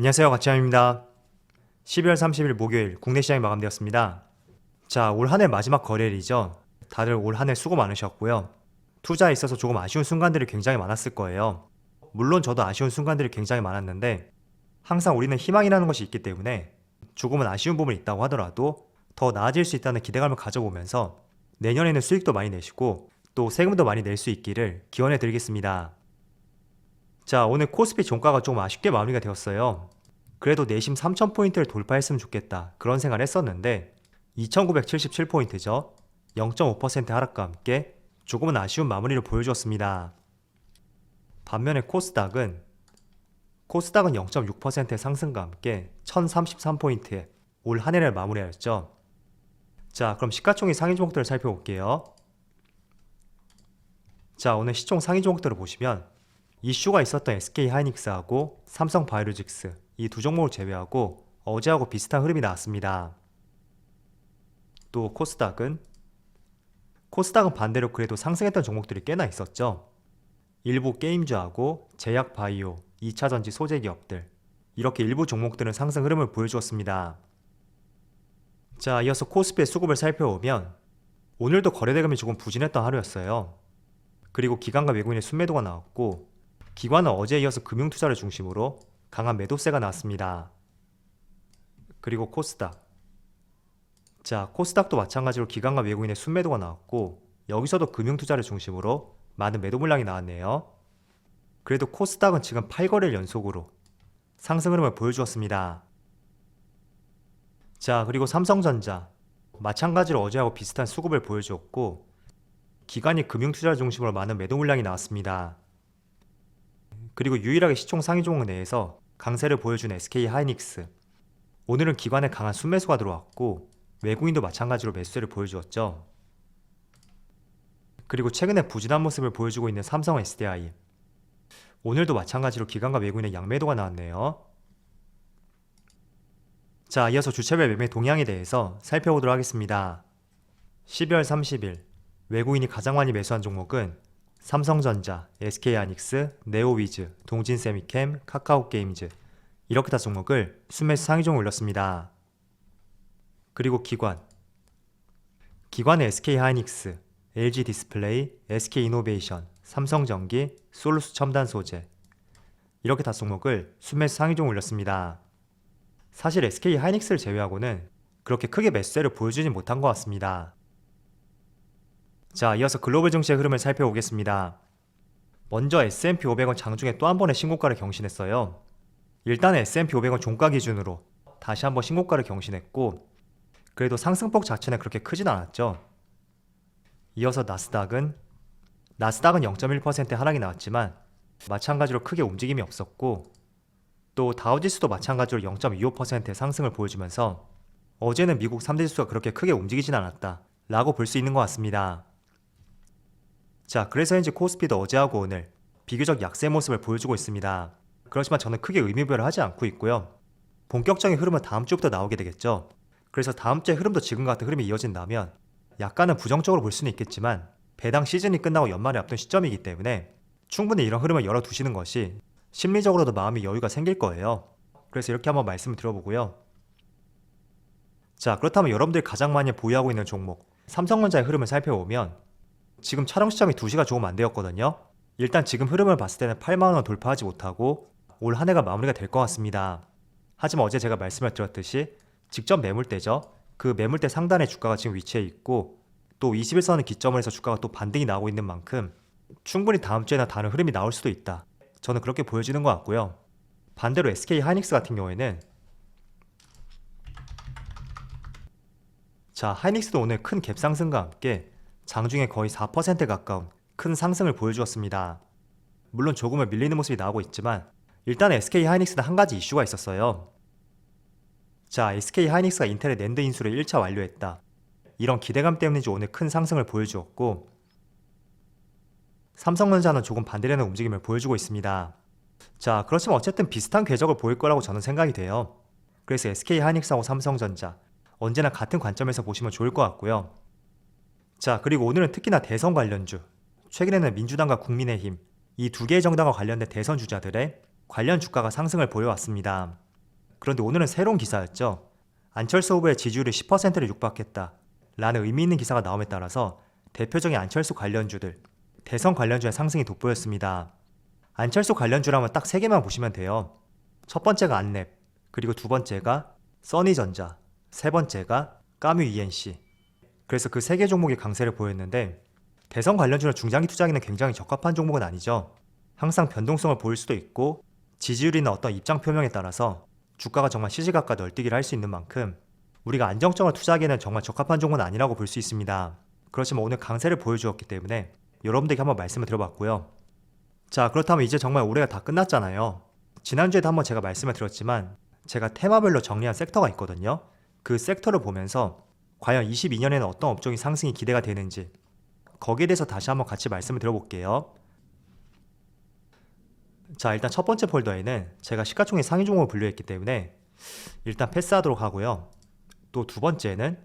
안녕하세요. 가치함입니다. 12월 30일 목요일 국내 시장이 마감되었습니다. 자, 올 한 해 마지막 거래일이죠. 다들 올 한 해 수고 많으셨고요. 투자에 있어서 조금 아쉬운 순간들이 굉장히 많았을 거예요. 물론 저도 아쉬운 순간들이 굉장히 많았는데 항상 우리는 희망이라는 것이 있기 때문에 조금은 아쉬운 부분이 있다고 하더라도 더 나아질 수 있다는 기대감을 가져보면서 내년에는 수익도 많이 내시고 또 세금도 많이 낼 수 있기를 기원해 드리겠습니다. 자, 오늘 코스피 종가가 좀 아쉽게 마무리가 되었어요. 그래도 내심 3000포인트를 돌파했으면 좋겠다. 그런 생각을 했었는데 2977포인트죠. 0.5% 하락과 함께 조금은 아쉬운 마무리를 보여주었습니다. 반면에 코스닥은 코스닥은 0.6%의 상승과 함께 1033포인트에 올 한 해를 마무리하였죠. 자, 그럼 시가총액 상위 종목들을 살펴볼게요. 자, 오늘 시총 상위 종목들을 보시면 이슈가 있었던 SK 하이닉스하고 삼성 바이오로직스 이 두 종목을 제외하고 어제하고 비슷한 흐름이 나왔습니다. 또 코스닥은 코스닥은 반대로 그래도 상승했던 종목들이 꽤나 있었죠. 일부 게임주하고 제약 바이오, 2차전지 소재 기업들 이렇게 일부 종목들은 상승 흐름을 보여주었습니다. 자, 이어서 코스피의 수급을 살펴보면 오늘도 거래대금이 조금 부진했던 하루였어요. 그리고 기관과 외국인의 순매도가 나왔고 기관은 어제에 이어서 금융투자를 중심으로 강한 매도세가 나왔습니다. 그리고 코스닥. 자, 코스닥도 마찬가지로 기관과 외국인의 순매도가 나왔고 여기서도 금융투자를 중심으로 많은 매도 물량이 나왔네요. 그래도 코스닥은 지금 8거래일 연속으로 상승 흐름을 보여주었습니다. 자, 그리고 삼성전자. 마찬가지로 어제하고 비슷한 수급을 보여주었고 기관이 금융투자를 중심으로 많은 매도 물량이 나왔습니다. 그리고 유일하게 시총 상위 종목 내에서 강세를 보여준 SK 하이닉스. 오늘은 기관에 강한 순매수가 들어왔고 외국인도 마찬가지로 매수세를 보여주었죠. 그리고 최근에 부진한 모습을 보여주고 있는 삼성 SDI. 오늘도 마찬가지로 기관과 외국인의 양매도가 나왔네요. 자, 이어서 주체별 매매 동향에 대해서 살펴보도록 하겠습니다. 12월 30일 외국인이 가장 많이 매수한 종목은 삼성전자, SK하이닉스, 네오위즈, 동진세미캠, 카카오게임즈 이렇게 다 종목을 순매수 상위종을 올렸습니다. 그리고 기관 기관의 SK하이닉스, LG디스플레이, SK이노베이션, 삼성전기, 솔루스 첨단소재 이렇게 다 종목을 순매수 상위종 올렸습니다. 사실 SK하이닉스를 제외하고는 그렇게 크게 매수세를 보여주진 못한 것 같습니다. 자, 이어서 글로벌 증시의 흐름을 살펴보겠습니다. 먼저 S&P 500은 장중에 또 한 번의 신고가를 경신했어요. 일단 S&P 500은 종가 기준으로 다시 한번 신고가를 경신했고 그래도 상승폭 자체는 그렇게 크진 않았죠. 이어서 나스닥은 나스닥은 0.1% 하락이 나왔지만 마찬가지로 크게 움직임이 없었고 또 다우지수도 마찬가지로 0.25%의 상승을 보여주면서 어제는 미국 3대 지수가 그렇게 크게 움직이진 않았다 라고 볼 수 있는 것 같습니다. 자, 그래서인지 코스피도 어제하고 오늘 비교적 약세 모습을 보여주고 있습니다. 그렇지만 저는 크게 의미별을 하지 않고 있고요. 본격적인 흐름은 다음 주부터 나오게 되겠죠. 그래서 다음 주의 흐름도 지금 같은 흐름이 이어진다면 약간은 부정적으로 볼 수는 있겠지만 배당 시즌이 끝나고 연말에 앞둔 시점이기 때문에 충분히 이런 흐름을 열어두시는 것이 심리적으로도 마음이 여유가 생길 거예요. 그래서 이렇게 한번 말씀을 드려보고요. 자, 그렇다면 여러분들이 가장 많이 보유하고 있는 종목 삼성전자의 흐름을 살펴보면 지금 촬영 시점이 2시가 조금 안 되었거든요. 일단 지금 흐름을 봤을 때는 8만원 돌파하지 못하고 올 한 해가 마무리가 될 것 같습니다. 하지만 어제 제가 말씀을 드렸듯이 직접 매물대죠. 그 매물대 상단에 주가가 지금 위치해 있고 또 21선을 기점으로 해서 주가가 또 반등이 나오고 있는 만큼 충분히 다음 주에나 다른 흐름이 나올 수도 있다. 저는 그렇게 보여지는 것 같고요. 반대로 SK 하이닉스 같은 경우에는 자, 하이닉스도 오늘 큰 갭 상승과 함께 장중에 거의 4% 가까운 큰 상승을 보여주었습니다. 물론 조금은 밀리는 모습이 나오고 있지만 일단 SK 하이닉스는 한 가지 이슈가 있었어요. 자, SK 하이닉스가 인텔의 낸드 인수를 1차 완료했다. 이런 기대감 때문인지 오늘 큰 상승을 보여주었고 삼성전자는 조금 반대되는 움직임을 보여주고 있습니다. 자, 그렇지만 어쨌든 비슷한 궤적을 보일 거라고 저는 생각이 돼요. 그래서 SK 하이닉스하고 삼성전자 언제나 같은 관점에서 보시면 좋을 것 같고요. 자, 그리고 오늘은 특히나 대선 관련주, 최근에는 민주당과 국민의힘 이 두 개의 정당과 관련된 대선 주자들의 관련 주가가 상승을 보여왔습니다. 그런데 오늘은 새로운 기사였죠. 안철수 후보의 지지율이 10%를 육박했다. 라는 의미 있는 기사가 나옴에 따라서 대표적인 안철수 관련주들, 대선 관련주의 상승이 돋보였습니다. 안철수 관련주라면 딱 3개만 보시면 돼요. 첫 번째가 안랩, 그리고 두 번째가 써니전자, 세 번째가 까뮤 ENC. 그래서 그 세 개 종목이 강세를 보였는데 대선 관련주는 중장기 투자하기는 굉장히 적합한 종목은 아니죠. 항상 변동성을 보일 수도 있고 지지율이나 어떤 입장 표명에 따라서 주가가 정말 시시각각 널뛰기를 할 수 있는 만큼 우리가 안정적으로 투자하기에는 정말 적합한 종목은 아니라고 볼 수 있습니다. 그렇지만 오늘 강세를 보여주었기 때문에 여러분들에게 한번 말씀을 드려봤고요. 자 그렇다면 이제 정말 올해가 다 끝났잖아요. 지난주에도 한번 제가 말씀을 드렸지만 제가 테마별로 정리한 섹터가 있거든요. 그 섹터를 보면서 과연 22년에는 어떤 업종이 상승이 기대가 되는지 거기에 대해서 다시 한번 같이 말씀을 드려볼게요. 자 일단 첫 번째 폴더에는 제가 시가총액 상위 종목을 분류했기 때문에 일단 패스하도록 하고요. 또 두 번째는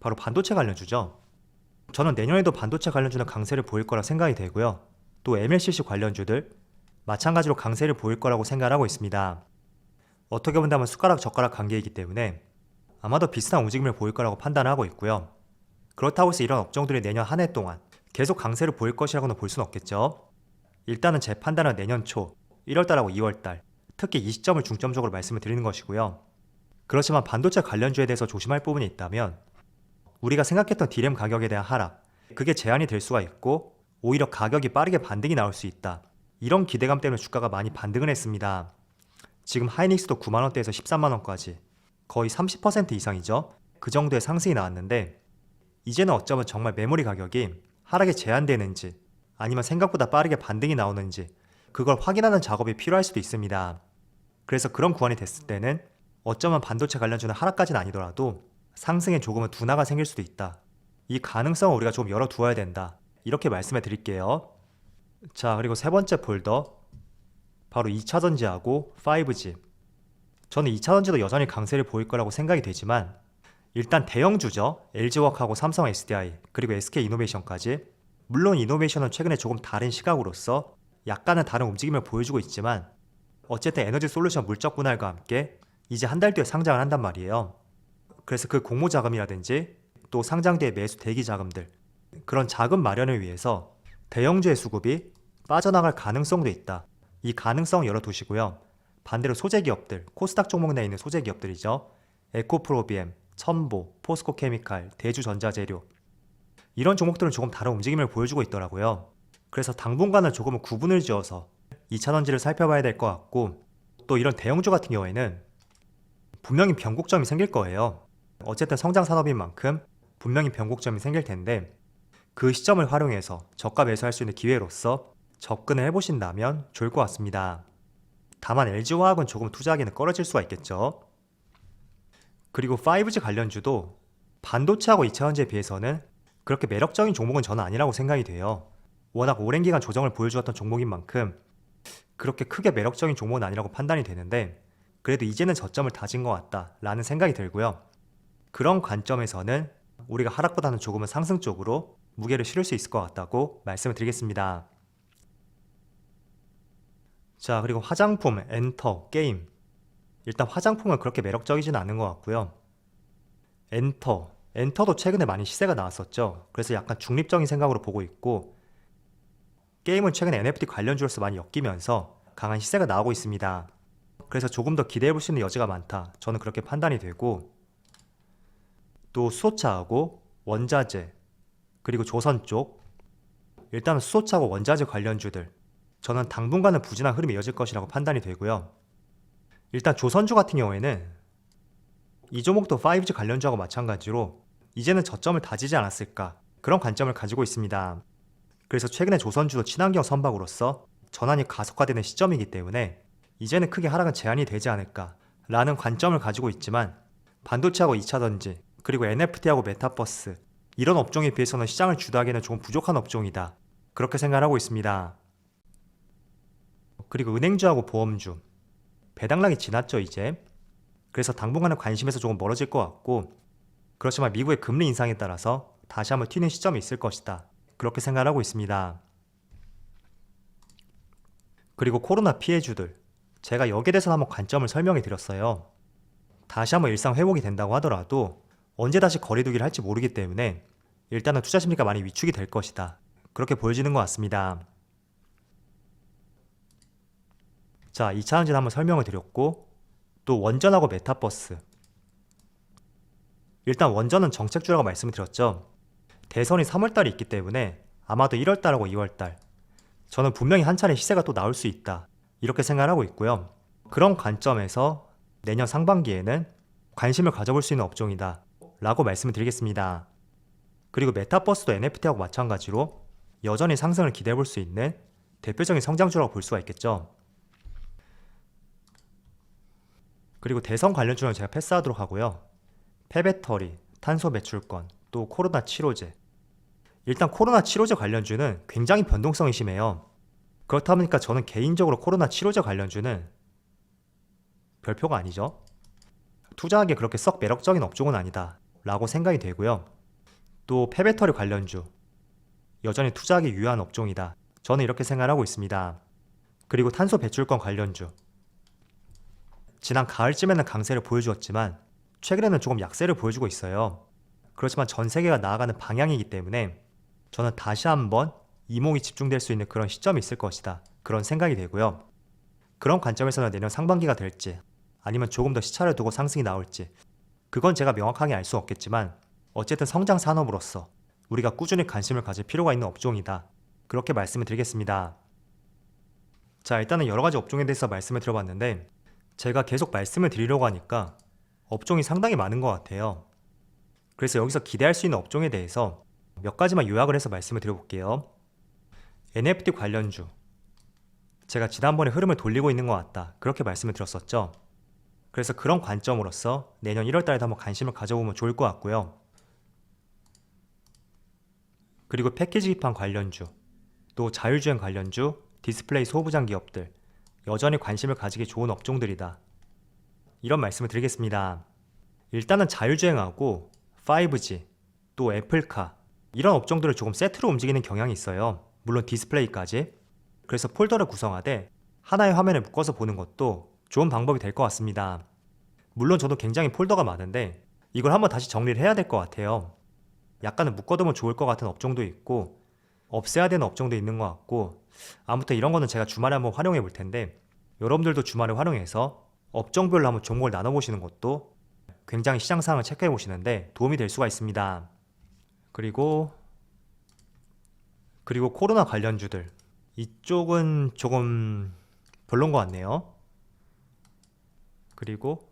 바로 반도체 관련주죠. 저는 내년에도 반도체 관련주는 강세를 보일 거라 생각이 되고요. 또 MLCC 관련주들 마찬가지로 강세를 보일 거라고 생각하고 있습니다. 어떻게 본다면 숟가락 젓가락 관계이기 때문에 아마도 비슷한 움직임을 보일 거라고 판단하고 있고요. 그렇다고 해서 이런 업종들이 내년 한 해 동안 계속 강세를 보일 것이라고는 볼 수는 없겠죠. 일단은 제 판단은 내년 초 1월달하고 2월달 특히 이 시점을 중점적으로 말씀을 드리는 것이고요. 그렇지만 반도체 관련주에 대해서 조심할 부분이 있다면 우리가 생각했던 디램 가격에 대한 하락 그게 제한이 될 수가 있고 오히려 가격이 빠르게 반등이 나올 수 있다. 이런 기대감 때문에 주가가 많이 반등을 했습니다. 지금 하이닉스도 9만원대에서 13만원까지 거의 30% 이상이죠. 그 정도의 상승이 나왔는데 이제는 어쩌면 정말 메모리 가격이 하락에 제한되는지 아니면 생각보다 빠르게 반등이 나오는지 그걸 확인하는 작업이 필요할 수도 있습니다. 그래서 그런 구간이 됐을 때는 어쩌면 반도체 관련주는 하락까지는 아니더라도 상승에 조금은 둔화가 생길 수도 있다. 이 가능성을 우리가 좀 열어두어야 된다. 이렇게 말씀해 드릴게요. 자, 그리고 세 번째 폴더. 바로 2차 전지하고 5G. 저는 2차 전지도 여전히 강세를 보일 거라고 생각이 되지만 일단 대형 주죠. LG워크하고 삼성 SDI 그리고 SK 이노베이션까지 물론 이노베이션은 최근에 조금 다른 시각으로서 약간은 다른 움직임을 보여주고 있지만 어쨌든 에너지 솔루션 물적 분할과 함께 이제 한 달 뒤에 상장을 한단 말이에요. 그래서 그 공모 자금이라든지 또 상장 뒤에 매수 대기 자금들 그런 자금 마련을 위해서 대형주의 수급이 빠져나갈 가능성도 있다. 이 가능성 열어두시고요. 반대로 소재 기업들, 코스닥 종목 내에 있는 소재 기업들이죠. 에코프로비엠, 첨보, 포스코케미칼, 대주전자재료 이런 종목들은 조금 다른 움직임을 보여주고 있더라고요. 그래서 당분간은 조금은 구분을 지어서 2차전지를 살펴봐야 될 것 같고 또 이런 대형주 같은 경우에는 분명히 변곡점이 생길 거예요. 어쨌든 성장 산업인 만큼 분명히 변곡점이 생길 텐데 그 시점을 활용해서 저가 매수할 수 있는 기회로서 접근을 해보신다면 좋을 것 같습니다. 다만 LG화학은 조금 투자하기는 꺼려질 수가 있겠죠. 그리고 5G 관련주도 반도체하고 2차전지에 비해서는 그렇게 매력적인 종목은 저는 아니라고 생각이 돼요. 워낙 오랜 기간 조정을 보여주었던 종목인 만큼 그렇게 크게 매력적인 종목은 아니라고 판단이 되는데 그래도 이제는 저점을 다진 것 같다라는 생각이 들고요. 그런 관점에서는 우리가 하락보다는 조금은 상승 쪽으로 무게를 실을 수 있을 것 같다고 말씀을 드리겠습니다. 자, 그리고 화장품, 엔터, 게임. 일단 화장품은 그렇게 매력적이지는 않은 것 같고요. 엔터, 엔터도 최근에 많이 시세가 나왔었죠. 그래서 약간 중립적인 생각으로 보고 있고, 게임은 최근에 NFT 관련 주로서 많이 엮이면서 강한 시세가 나오고 있습니다. 그래서 조금 더 기대해 볼 수 있는 여지가 많다. 저는 그렇게 판단이 되고, 또 수소차하고 원자재, 그리고 조선 쪽, 일단 수소차하고 원자재 관련주들, 저는 당분간은 부진한 흐름이 이어질 것이라고 판단이 되고요. 일단 조선주 같은 경우에는 이 종목도 5G 관련주하고 마찬가지로 이제는 저점을 다지지 않았을까 그런 관점을 가지고 있습니다. 그래서 최근에 조선주도 친환경 선박으로서 전환이 가속화되는 시점이기 때문에 이제는 크게 하락은 제한이 되지 않을까 라는 관점을 가지고 있지만 반도체하고 2차전지 그리고 NFT하고 메타버스 이런 업종에 비해서는 시장을 주도하기에는 조금 부족한 업종이다. 그렇게 생각하고 있습니다. 그리고 은행주하고 보험주. 배당락이 지났죠 이제. 그래서 당분간은 관심에서 조금 멀어질 것 같고 그렇지만 미국의 금리 인상에 따라서 다시 한번 튀는 시점이 있을 것이다. 그렇게 생각하고 있습니다. 그리고 코로나 피해주들. 제가 여기에 대해서 한번 관점을 설명해 드렸어요. 다시 한번 일상 회복이 된다고 하더라도 언제 다시 거리두기를 할지 모르기 때문에 일단은 투자 심리가 많이 위축이 될 것이다. 그렇게 보여지는 것 같습니다. 자, 2차 전지는 한번 설명을 드렸고 또 원전하고 메타버스 일단 원전은 정책주라고 말씀을 드렸죠. 대선이 3월달에 있기 때문에 아마도 1월달하고 2월달 저는 분명히 한 차례 시세가 또 나올 수 있다. 이렇게 생각을 하고 있고요. 그런 관점에서 내년 상반기에는 관심을 가져볼 수 있는 업종이다. 라고 말씀을 드리겠습니다. 그리고 메타버스도 NFT하고 마찬가지로 여전히 상승을 기대해 볼 수 있는 대표적인 성장주라고 볼 수가 있겠죠. 그리고 대선 관련 주는 제가 패스하도록 하고요. 폐배터리, 탄소 배출권, 또 코로나 치료제. 일단 코로나 치료제 관련주는 굉장히 변동성이 심해요. 그렇다 보니까 저는 개인적으로 코로나 치료제 관련주는 별표가 아니죠. 투자하기에 그렇게 썩 매력적인 업종은 아니다. 라고 생각이 되고요. 또 폐배터리 관련주. 여전히 투자하기 유효한 업종이다. 저는 이렇게 생각하고 있습니다. 그리고 탄소 배출권 관련주. 지난 가을쯤에는 강세를 보여주었지만 최근에는 조금 약세를 보여주고 있어요. 그렇지만 전 세계가 나아가는 방향이기 때문에 저는 다시 한번 이목이 집중될 수 있는 그런 시점이 있을 것이다. 그런 생각이 되고요. 그런 관점에서는 내년 상반기가 될지 아니면 조금 더 시차를 두고 상승이 나올지 그건 제가 명확하게 알 수 없겠지만 어쨌든 성장 산업으로서 우리가 꾸준히 관심을 가질 필요가 있는 업종이다. 그렇게 말씀을 드리겠습니다. 자, 일단은 여러 가지 업종에 대해서 말씀을 드려봤는데 제가 계속 말씀을 드리려고 하니까 업종이 상당히 많은 것 같아요. 그래서 여기서 기대할 수 있는 업종에 대해서 몇 가지만 요약을 해서 말씀을 드려볼게요. NFT 관련주. 제가 지난번에 흐름을 돌리고 있는 것 같다. 그렇게 말씀을 드렸었죠. 그래서 그런 관점으로서 내년 1월 달에도 한번 관심을 가져보면 좋을 것 같고요. 그리고 패키지 기판 관련주, 또 자율주행 관련주, 디스플레이 소부장 기업들, 여전히 관심을 가지기 좋은 업종들이다. 이런 말씀을 드리겠습니다. 일단은 자율주행하고 5G, 또 애플카, 이런 업종들을 조금 세트로 움직이는 경향이 있어요. 물론 디스플레이까지. 그래서 폴더를 구성하되 하나의 화면에 묶어서 보는 것도 좋은 방법이 될 것 같습니다. 물론 저도 굉장히 폴더가 많은데 이걸 한번 다시 정리를 해야 될 것 같아요. 약간은 묶어두면 좋을 것 같은 업종도 있고 없애야 되는 업종도 있는 것 같고 아무튼 이런 거는 제가 주말에 한번 활용해 볼 텐데 여러분들도 주말에 활용해서 업종별로 한번 종목을 나눠 보시는 것도 굉장히 시장 상황을 체크해 보시는데 도움이 될 수가 있습니다. 그리고 그리고 코로나 관련주들 이쪽은 조금 별론 것 같네요. 그리고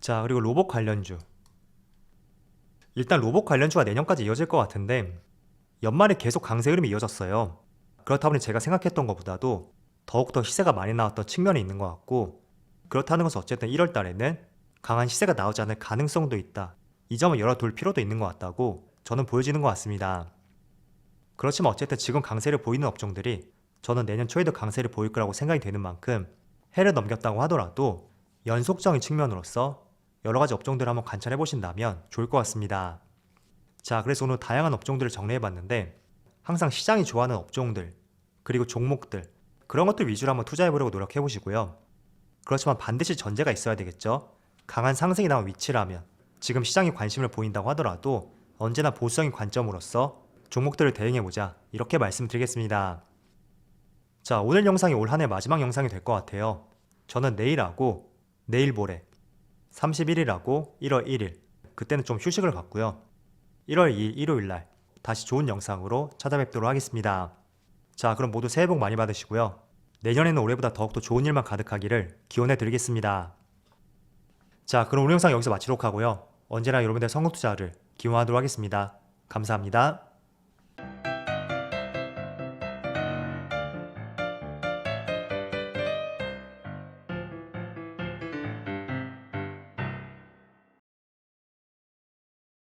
자 그리고 로봇 관련주 일단 로봇 관련주가 내년까지 이어질 것 같은데 연말에 계속 강세 흐름이 이어졌어요. 그렇다 보니 제가 생각했던 것보다도 더욱더 시세가 많이 나왔던 측면이 있는 것 같고 그렇다는 것은 어쨌든 1월 달에는 강한 시세가 나오지 않을 가능성도 있다. 이 점을 열어둘 필요도 있는 것 같다고 저는 보여지는 것 같습니다. 그렇지만 어쨌든 지금 강세를 보이는 업종들이 저는 내년 초에도 강세를 보일 거라고 생각이 되는 만큼 해를 넘겼다고 하더라도 연속적인 측면으로서 여러 가지 업종들을 한번 관찰해 보신다면 좋을 것 같습니다. 자, 그래서 오늘 다양한 업종들을 정리해 봤는데 항상 시장이 좋아하는 업종들 그리고 종목들 그런 것들 위주로 한번 투자해 보려고 노력해 보시고요. 그렇지만 반드시 전제가 있어야 되겠죠. 강한 상승이 나온 위치라면 지금 시장이 관심을 보인다고 하더라도 언제나 보수적인 관점으로서 종목들을 대응해 보자 이렇게 말씀드리겠습니다. 자, 오늘 영상이 올 한 해 마지막 영상이 될 것 같아요. 저는 내일하고 내일 모레 31일하고 1월 1일 그때는 좀 휴식을 갖고요. 1월 2일 일요일 날 다시 좋은 영상으로 찾아뵙도록 하겠습니다. 자, 그럼 모두 새해 복 많이 받으시고요. 내년에는 올해보다 더욱더 좋은 일만 가득하기를 기원해 드리겠습니다. 자, 그럼 오늘 영상 여기서 마치도록 하고요. 언제나 여러분들의 성공 투자를 기원하도록 하겠습니다. 감사합니다.